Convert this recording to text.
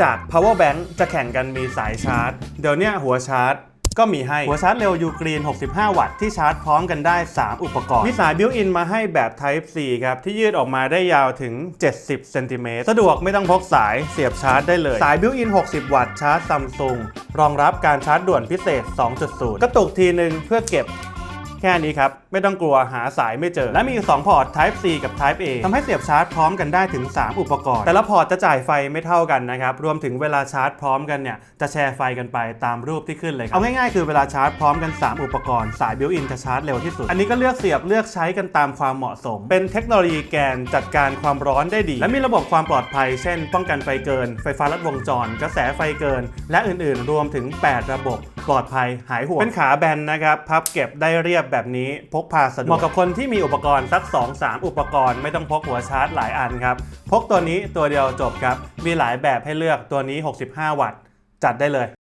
จาก power bank จะแข่งกันมีสายชาร์จ เดี๋ยวนี้หัวชาร์จก็มีให้ หัวชาร์จเร็วยูกรีน 65 วัตต์ที่ชาร์จพร้อมกันได้ 3 อุปกรณ์ มีสายบิวอินมาให้แบบ Type C ครับ ที่ยืดออกมาได้ยาวถึง 70 เซนติเมตร สะดวกไม่ต้องพกสายเสียบชาร์จได้เลย สายบิวอิน 60 วัตต์ชาร์จซัมซุงรองรับการชาร์จด่วนพิเศษ 2.0 กระตุกทีนึงเพื่อเก็บ แค่นี้ครับ ไม่ต้องกลัวหาสายไม่เจอ และมีอยู่ 2 พอร์ต Type C กับ Type A ทำให้เสียบชาร์จพร้อมกันได้ถึง 3 อุปกรณ์ แต่ละพอร์ตจะจ่ายไฟไม่เท่ากันนะครับ รวมถึงเวลาชาร์จพร้อมกันเนี่ยจะแชร์ไฟกันไปตามรูปที่ขึ้นเลยครับเอาง่ายๆคือเวลาชาร์จพร้อมกัน 3 อุปกรณ์สายบิวอินจะชาร์จเร็วที่สุด อันนี้ก็เลือกเสียบเลือกใช้กันตามความเหมาะสม เป็นเทคโนโลยีแกนจัดการความร้อนได้ดี และมีระบบความปลอดภัย เช่น ป้องกันไฟเกิน ไฟฟ้าลัดวงจร กระแสไฟเกิน และอื่นๆ รวมถึง 8 ระบบ ปลอดภัยหายห่วง เป็นขาแบนนะครับ พับเก็บได้เรียบแบบนี้พกพาสะดวกเหมาะกับคนที่มีอุปกรณ์สัก 2-3 อุปกรณ์ไม่ต้องพกหัวชาร์จหลายอันครับ พกตัวนี้ตัวเดียวจบครับ มีหลายแบบให้เลือกตัวนี้ 65 วัตต์จัดได้เลย